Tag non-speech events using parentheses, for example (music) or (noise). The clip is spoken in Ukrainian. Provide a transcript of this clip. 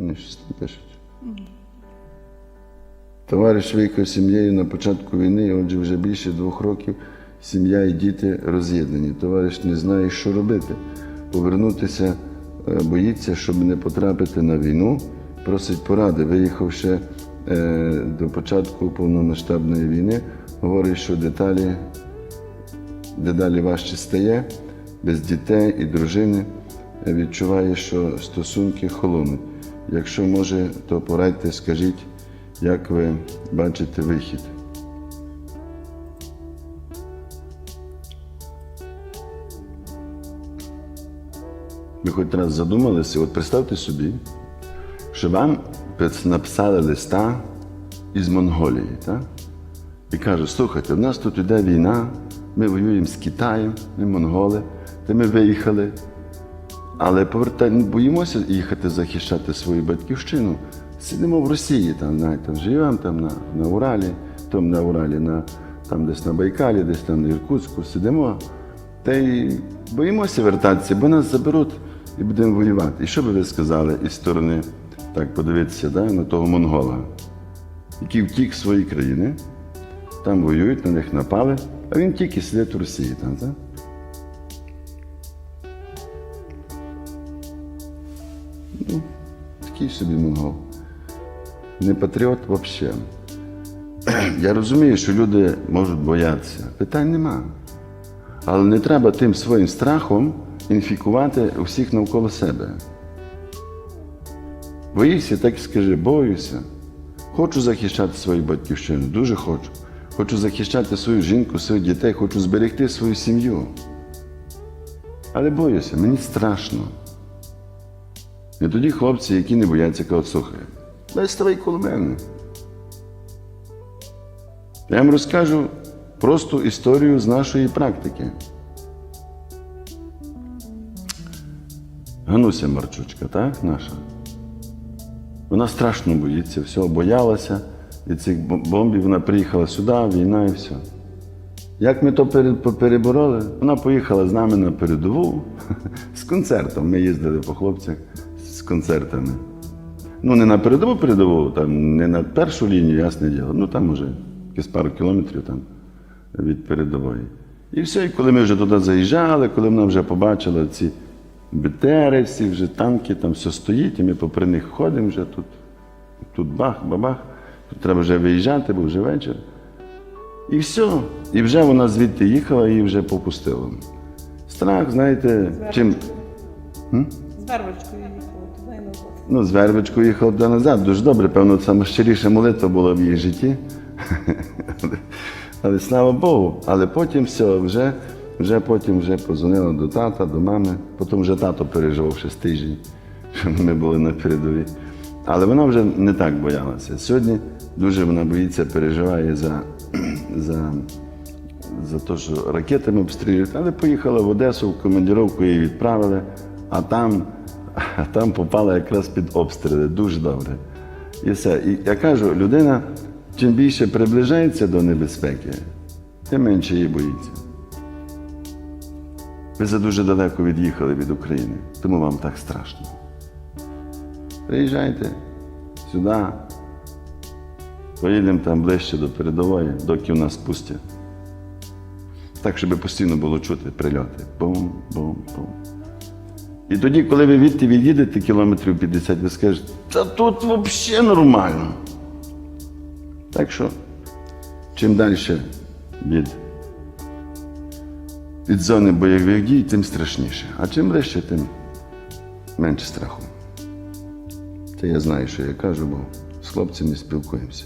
Вони щось там пишуть. Товариш виїхав сім'єю на початку війни, отже, вже більше двох років сім'я і діти роз'єднані. Товариш не знає, що робити. Повернутися е, боїться, щоб не потрапити на війну. Просить поради. Виїхав ще е, до початку повномасштабної війни. Говорить, що деталі дедалі важче стає, без дітей і дружини е, відчуває, що стосунки холонуть. Якщо може, то порадьте, скажіть, як ви бачите вихід. Ви хоч раз задумалися, от представте собі, що вам написали листа із Монголії, так? І кажуть, слухайте, в нас тут йде війна, ми воюємо з Китаєм, ми монголи, та ми виїхали. Але повертай, ну, боїмося їхати захищати свою батьківщину. Сидимо в Росії, там, знаєте, живемо там на, на Уралі, там на Уралі, на, там десь на Байкалі, десь там на Іркутську, сидимо. Та й боїмося вертатися, бо нас заберуть і будемо воювати. І що би ви сказали із сторони, так, подивитися да, на того монгола, який втік з своєї країни, там воюють, на них напали, а він тільки сидить в Росії. Там, так? Ну, такий собі монгол. Не патріот взагалі. (clears throat) Я розумію, що люди можуть боятися. Питань нема. Але не треба тим своїм страхом інфікувати усіх навколо себе. Боїшся, так і скажи, боюся. Хочу захищати свою батьківщину, дуже хочу. Хочу захищати свою жінку, своїх дітей, хочу зберегти свою сім'ю. Але боюся, мені страшно. І тоді хлопці, які не бояться, кажуть, слухай, дай ставай коло мене. Я вам розкажу просту історію з нашої практики. Гануся Марчучка, так, наша. Вона страшно боїться, всього боялася від цих бомбів. Вона приїхала сюди, війна і все. Як ми то перебороли? Вона поїхала з нами на передову (laughs) з концертом. Ми їздили по хлопцях концертами. Ну, не на передову передову, там, не на першу лінію, ясне діло. Ну там уже якісь пару кілометрів там від передової. І все, і коли ми вже туди заїжджали, коли вона вже побачила ці БТРи, всі вже танки, там все стоїть, і ми попри них ходимо вже тут. Тут бах, бабах. Тут треба вже виїжджати, бо вже вечір. І все. І вже вона звідти їхала і вже попустила. Страх, знаєте, чим. З вервочкою Ну, з вервичкою їхав до назад. Дуже добре, певно, це найщиріша молитва була в її житті. (laughs) Але слава Богу. Але потім все, вже, вже потім вже позвонила до тата, до мами. Потім вже тато переживав ще з тиждень, (laughs) що ми були на передовій. Але вона вже не так боялася. Сьогодні дуже вона боїться, переживає за, (clears throat) за, за те, що ракетами обстрілюють. Але поїхала в Одесу, в командировку її відправили, а там, а там попала якраз під обстріли. Дуже добре. І все. І я кажу, людина чим більше приближається до небезпеки, тим менше її боїться. Ви задуже далеко від'їхали від України, тому вам так страшно. Приїжджайте сюди, поїдемо там ближче до передової, доки в нас пустять. Так, щоб постійно було чути прильоти. Бум, бум, бум. І тоді, коли ви відти від'їдете кілометрів 50, ви скажете, та тут взагалі нормально. Так що, чим далі від, від зони бойових дій, тим страшніше. А чим ближче, тим менше страху. Це я знаю, що я кажу, бо з хлопцями спілкуємося.